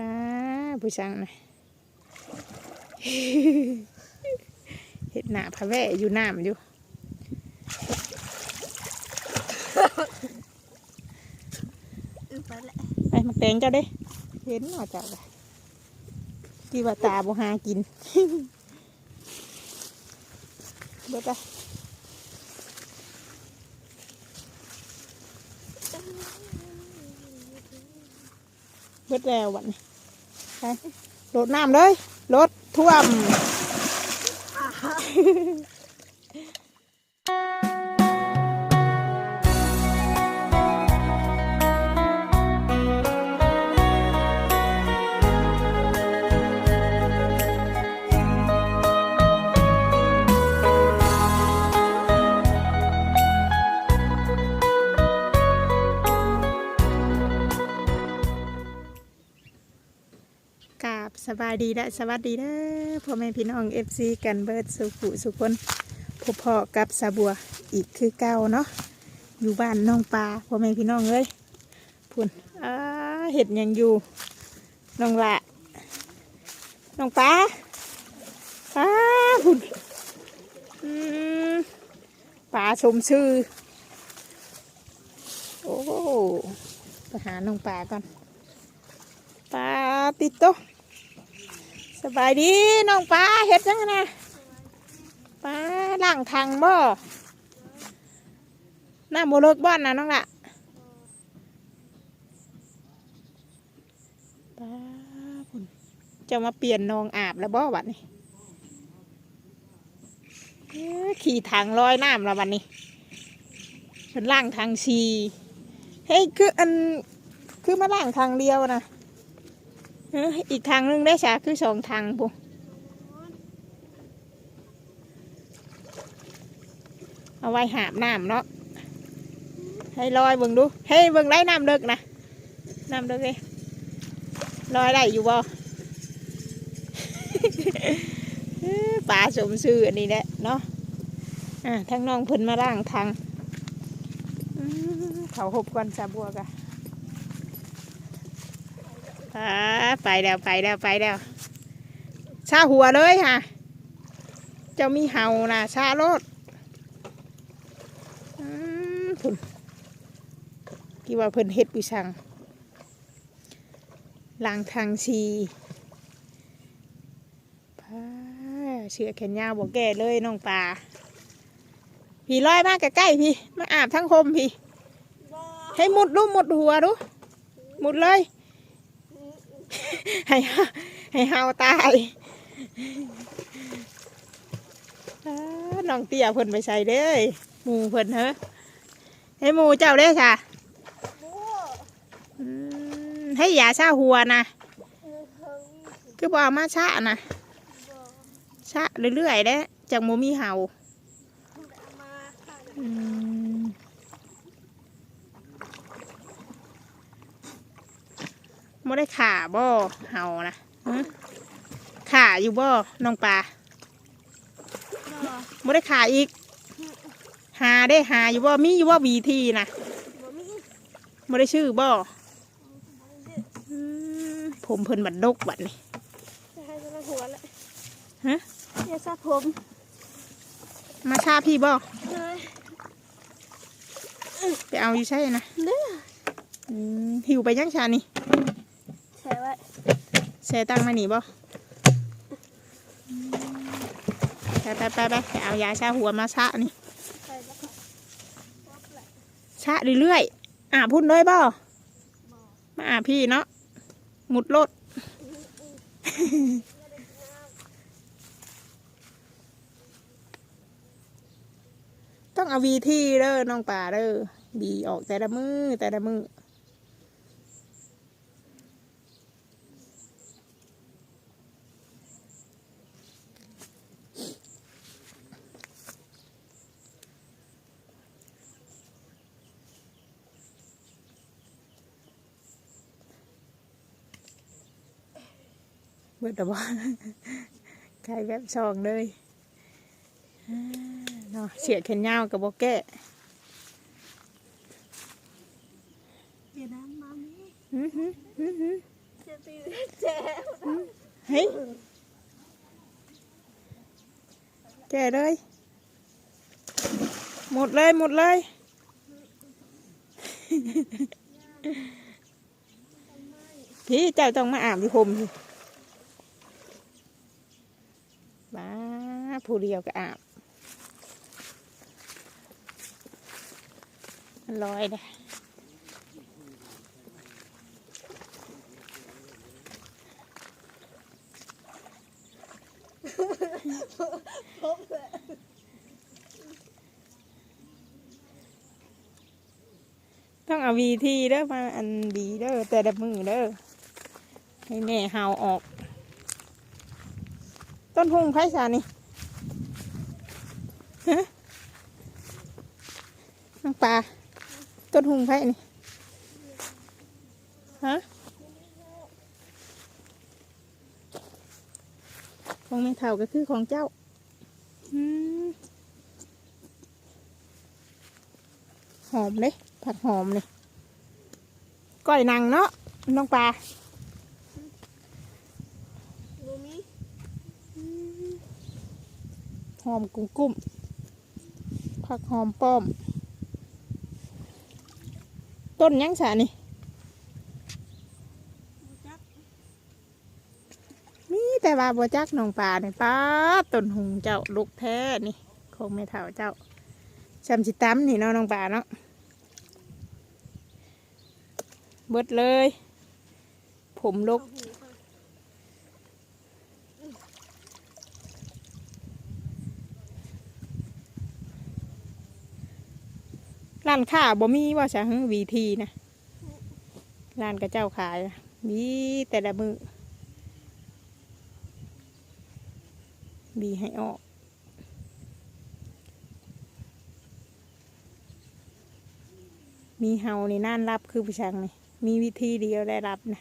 ป้าผู้ช่างนะเห็ดหนาพะแวะอยู่น้ำอยู่อือไปแหละไปมาแตงเจ้าเด้เห็นหน่อเจ้าเลยที่ว่าตาบ่หากินเบิดละเบิดแล้ววันนี้ ไปโดดน้ำเลยรถท่วม สบายดีและสวัสดีเด้อพ่อแม่พี่น้องเอฟซีกันเบิร์ดสุขุสุคนพบพ่อกับสาบัวอีกคือเก่าเนาะอยู่บ้านน้องปลาพ่อแม่พี่น้องเอ้ยพุ่นอ้าเห็ดยังอยู่น้องละน้องปลาอ้าพุ่นปลาชมชื่อโอ้ไปหาน้องปลาก่อนปลาติดโตะ สบายดีน้องปลาเห็ดจังไงนะปลาล่างทางบ่หน้าโมเลิกบ้านนะน้องละปลาพุ่นจะมาเปลี่ยนนองอาบแล้วบ่บัดนี้ขี่ทางลอยน้ำแล้วบัดนี้เป็นล่างทางชีเฮ้ยคืออันคือมาล่างทางเดียวนะ อีกทางหนึงได้ฉาคือสองทางปุ๊เอาไว้หาบน้ำเนาะให้ลอยเบิ่งดูให้เบิ่งได้น้ำเลิกนะน้ำเลิกเลยลอยได้อยู่บ่ปลาสมซื่ออันนี้แหละเนาะอะทั้งน้องเพิ่นมาล่างทางเขาหบก่อนสาบัวกะ อ่าไปแล้วไปแล้วไปแล้วชาหัวเลยค่ะ เจ้ามีเห่านะชาโลดอืมพุ่นกี่ว่าเพิ่นเฮ็ดปุชังลางทางชีพาเชือกแขนยาวบอกแก่เลยน้องปลาพี่ลอยมากใกล้ๆพี่มาอาบทั้งคมพี่บ่ให้มุดดูมุดหัวดูมุดเลย ให้เฮาให้เฮาตายอ้าน้องเตี้ยเพิ่นไปใส่เด้ยหมูเพิ่นเหรอให้หมูเจ้าเด้อค่ะบ่อืมให้ยาชาหัวนะเออเฮิงคือบ่เอามาชานะบ่ชาเรื่อยๆเด้อจังหมูมีเห่าเอามาค่ะอืมบ่ได้ขาบ่เห่านะหึขาอยู่บ่น้องปลาบ่บ่ได้ขาอีก หาได้หาอยู่บ่มีอยู่บ่บีทีนะบ่มีบ่ได้ชื่อบ่บ่มีอืมผมเพิ่นบัดดกบัดนี่จะให้จะหัวแหละฮะอย่าสระผม มาชาพี่บ่เลยไปเอาอยู่ใช่นะเด้ออืมหิวไปยังชานี่ ใช่ไว้แช่ตั้งมาหนีบ่อืมไปไปไปไปไปเอายาชาหัวมาชานี่ใส่แล้วก็วับแหละชาเรื่อยๆอ่าพุ่นเลยบ่มาอาพี่เนาะหมุดรถต้องเอาวีที่เด้อน้องป่าเด้อบีออกแต่ละมือแต่ละมือ บิดแต่ว่าใครแบบซองเลยเนาะเสียแขนยาวกับโบแก้เดี๋ยวน้ำมามีหือหือหือหือจะตีเจ๊เฮ้ยแก่เลย หมดเลย หมดเลย พี่เจ้าต้องมาอาบที่ผมสิ บ้าผู้เดียวก็อาบลอยเลยต้องเอาวีทีเด้อมาอันดีเด้อแต่ละมือเด้อให้แม่เฮาออก ต้นหุงไผ่สานี่ฮะน้องปลาต้นหุงไผ่นี่ฮะของแม่เท่าก็คือของเจ้าหอมเลยผักหอมเลยก้อยนางเนาะน้องปลา บูมี ห อมกุ้งกุ้มผักหอมป้อม ต้นหยังสานี่บูจักมีแต่ว่าบัวจักน้องปลาเนี่ยป้าดต้นหุงเจ้าลูกแท้นี่คงไม่เท่าเจ้าชำสิตั้มนี่เนาะน้องปลาเนาะเบิดเลย ผมลูก เอาหูค่ะ ร้านค้าบ่มีว่าจะหึวีทีนะร้านกระเจ้าขายมีแต่ละมือบีให้ออกมีเฮาในน่านรับคือผู้ชังนี่มีวิธีเดียวได้รับนะ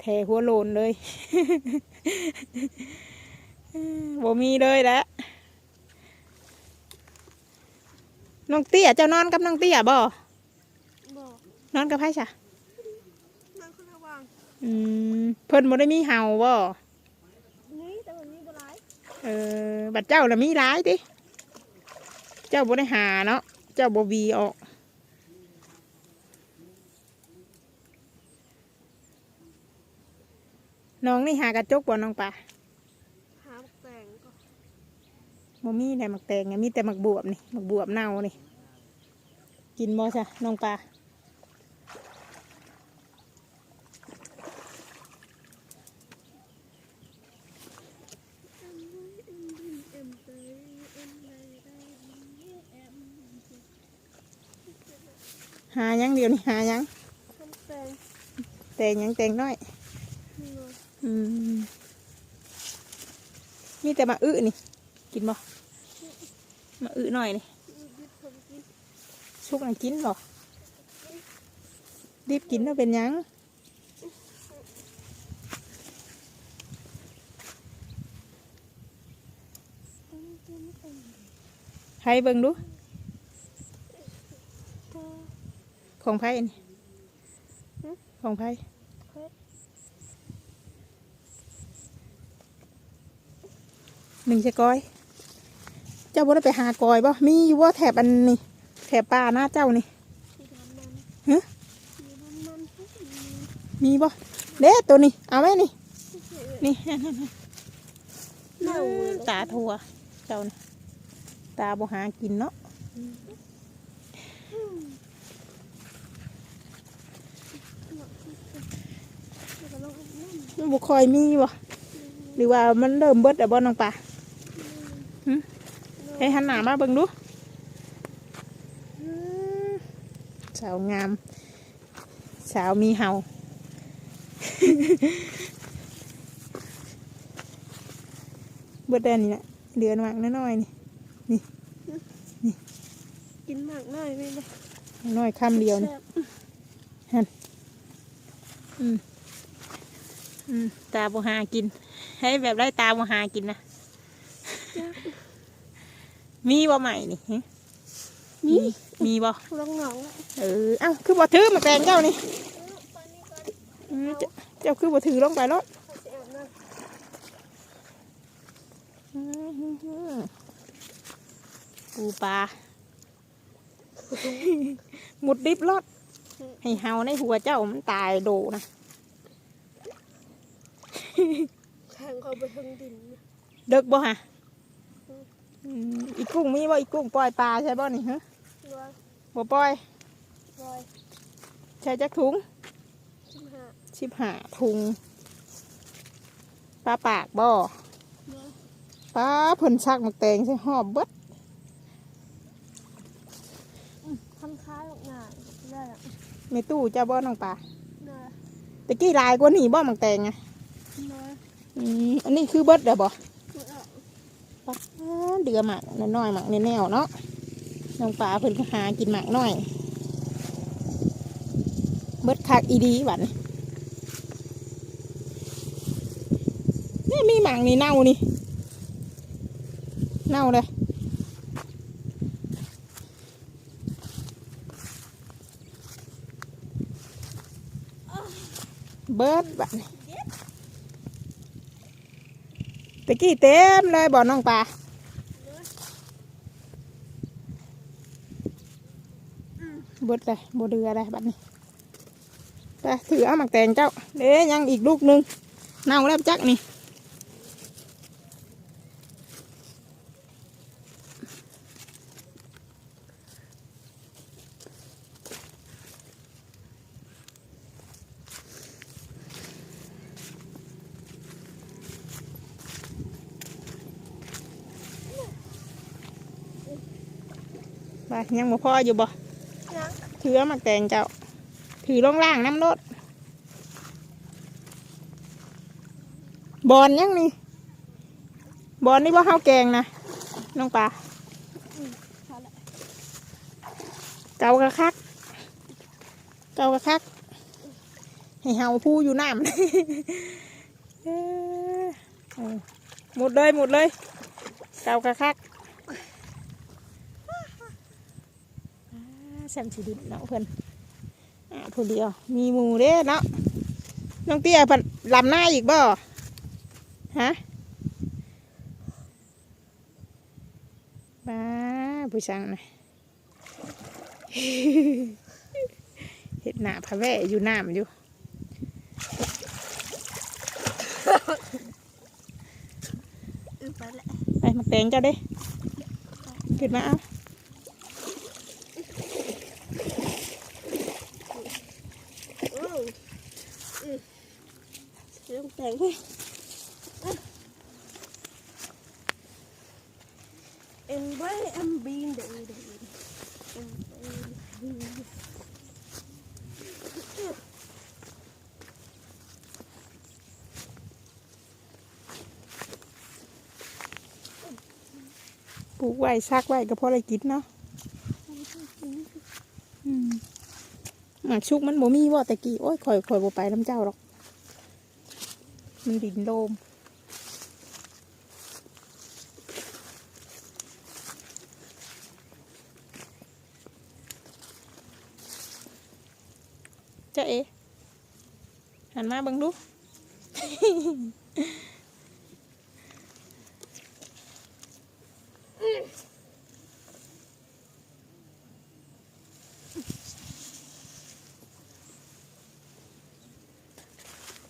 แทหัวโลนเลยบ่มีเลยแหละ น้องเตี้ยเจ้านอนกับน้องเตี้ยบ่บอกนอนกับไผจ้ะนั่งข้างระหว่างอืมเพิ่นบ่ได้มีเห่าบ่นี่แต่วันนี้บร้ายเออบัดเจ้าน่ะมีหลายติเจ้าบ่ได้หาเนาะเจ้าบ่วีออก น้องนี่หากระจกบ่น้องปลา หาแต่งก็ บ่มีแต่หมักแตงไงมีแต่หมักบวบนี่หมักบวบเน่านี่ กินบ่จ้ะน้องปลาเอ็มเตยเอ็มไดได้เอ็มหาหยังเดียวนี่หาหยังทำแต่งแตงหยังแตงน้อยนี่เลยอืมมีแต่มาอึนี่ กินบ่มาอึหน่อยนี่ยึดคนกินชุกอันกินบ่รีบกินแล้วเป็นยังให้เบิ่งดู ของไผ่นี่ของไผ่หนึ่งจะก้อย เจ้าบ่ได้ไปหากอยบ่มีอยู่ว่าแถบอันนี้แถบป่าหน้าเจ้านี่ที่ทำมันฮะที่ทำมันมีบ่เด้ตัวนี้เอาไหมนี่นี่เน่าเลยตาทัวเจ้านี่ตาบ่หากินเนาะมันบ่คอยมีบ่หรือว่ามันเริ่มเบิดแล้วบ่น้องปลาหึ ให้หันหน้ามาเบิ่งดูอืมสาวงาม สาวมีเห่าเบิดเดือนนี่แหละเดือนมากน้อยๆนี่กินมากหน่อยไม่ได้น้อยคำเดียวนี่แซ่บอืมอืมตาบหากินให้แบบได้ตาบหากินนะจ้ะ มีบ่ใหม่นี่ฮะนี่มีบ่ลองหนองละเออเอ้าคือบ่ถือมาแปลงเจ้านี่ไปนี่ก่อนอืมเจ้าเจ้าคือบ่ถือลงไปรถเขาจะอาบน้อืมปูปลาหมุดดิบรถให้เฮาในหัวเจ้ามันตายโดนะำแข่งเขาไปทางดิน เด็กบ่ฮะ อืมอีกุ้งมีบ่อีกุ้งปล่อยปลาใช่บ่นี่ฮะร้อยบ่ปล่อยร้อยใช่จักถุงสิบห้าสิบห้าถุงปลาปากบ่ร้อยปลาเพิ่นชักหมักแตงใส่หอบเบิดทำค้าหลอกหนาได้ละในตู้เจ้าบ่น้องปลาได้ตะกี้ลายกว่านี่บ่หมักแตงอะร้อยอืมอันนี้คือเบิดเด้อบ่ไม่ เอาปลาเดือหมักน้อยหมักแนวเนาะน้องปลาเพิ่นก็หากินหมักน้อย เบิดคักอีดีบัดนี้นี่มีหมักนี่เน่านี่ เน่าเลยเบิดบัดนี้ ตะกี้เต็มเลยบ่อน้องปลาบดเลยบเดือเลยบัดนี้ไปถือเอาหมักแตงเจ้าเด้ยังอีกลูกหนึงเน่าแล้วจักนี่ ยังบ่พออยู่บ่ยังถือเอาหมักแตงเจ้า ถือลงล่างน้ำรถบอลยังนี่บอลนี่ว่าข้าวแกงนะน้องปลาพอละเกากระคักเกากระคักให้เฮาผู้อยู่น้ำเอ้อเออหมดเลยหมดเลยเกากระคักอ่า แซมสีดินเนาะเพิ่นอ่าผู้เดียว มีหมูเด้เนาะน้องเตี้ยเพันลำหน้าอีกบ่ฮะบ้าผู้ช่างนะเห็ดหน้าพะแว่อยู่น้ำอยู่อือไปละไปมาแตงเจ้าเด้ขึ้นมาเอา โอ้อือเรื่องแต่งให้เอ็นไว้เอ็มบีนเดี๋ยวเดี๋ยวเอ็มบีน ปลู กไว้ซักไว้ก็พอได้กินเนาะอืมหมากชุกมันบ่มีว่าแต่กี้โอ้ยคอยคอยบ่ไปน้ำเจ้าหรอก มันดินโลมเจ้าเอหันมาบังดู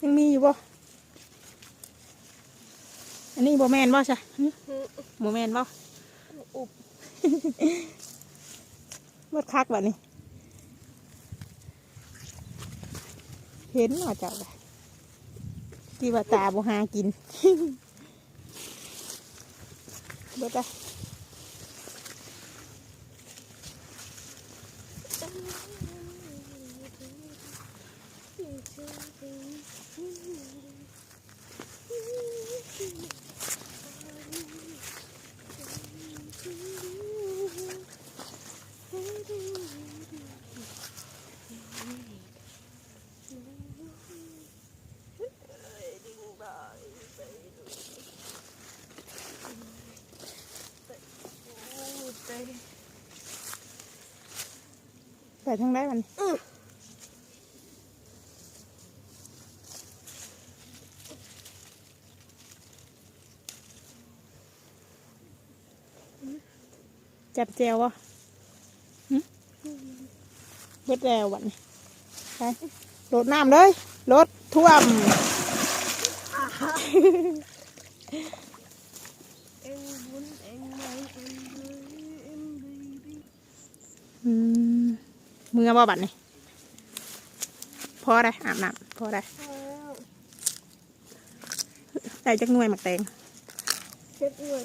ยังมีอยู่บ่ นนี้บ่แมนบ่ใช่บ่แมนบ่อุบเมื่อคักแบบนี้ เห็นว่าเจ้าเลยที่ว่าตาบ่หากินเบิดละไป ทั้งได้มันจับแจววะเบ็ดแล้ววันไปรถน้ำเลยรถท่วมเอ็งบุญม อืมมือบ่บัดนี่พอได้อาบน้ำพอได้พอแล้วได้จักหน่วยหมักแตงเช็ดด้วย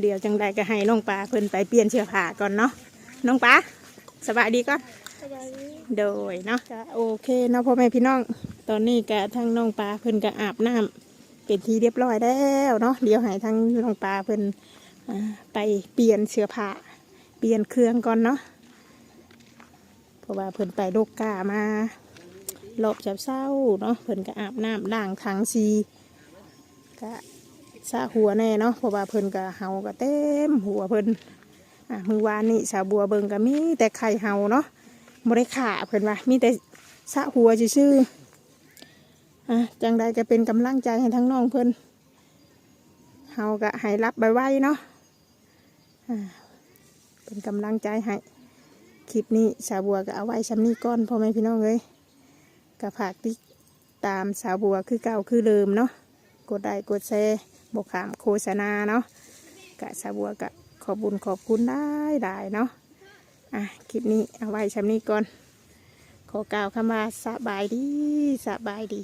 เดี๋ยวจังใดก็ให้น้องปลาเพิ่นไปเปลี่ยนเสื้อผ้าก่อนเนาะน้องปลาสบายดีก่อนขยายนี้โดยเนาะก็โอเคเนาะพ่อแม่พี่น้องตอนนี้ก็ทั้งน้องปลาเพิ่นก็อาบน้ำเป็นที่เรียบร้อยแล้วเนาะเดี๋ยวให้ทั้งน้องปลาเพิ่นอ่าไปเปลี่ยนเสื้อผ้าเปลี่ยนเครื่องก่อนเนาะเพราะว่าเพิ่นไปโลกกามารอบจับเศร้าเนาะเพิ่นก็อาบน้ำล้างถังซีก็ สะหัวแน่เนาะเพราะว่าเพิ่นก็เฮาก็เต็มหัวเพิ่นอะมือวานนี่สาวบัวเบิงก็มีแต่ไข่เฮาเนาะบริขาเพิ่นว่ามีแต่สะหัวซื่ออะจังใดก็เป็นกำลังใจให้ทั้งน้องเพิ่นเฮาก็ให้รับไว้เนาะอ่าเป็นกำลังใจให้คลิปนี้สาวบัวก็เอาไว้ซ้ำนี้ก่อนพ่อแม่พี่น้องเลยก็ฝากติดตามสาวบัวคือเก่าคือเดิมเนาะกดไลค์กดแชร์ บกขามโฆษณาเนาะกะสาบัวกะขอบุญขอบคุณได้ได้เนาะอะคลิปนี้เอาไว้ชำนี้ก่อน ขอกล่าวคำว่าสบายดีสบายดี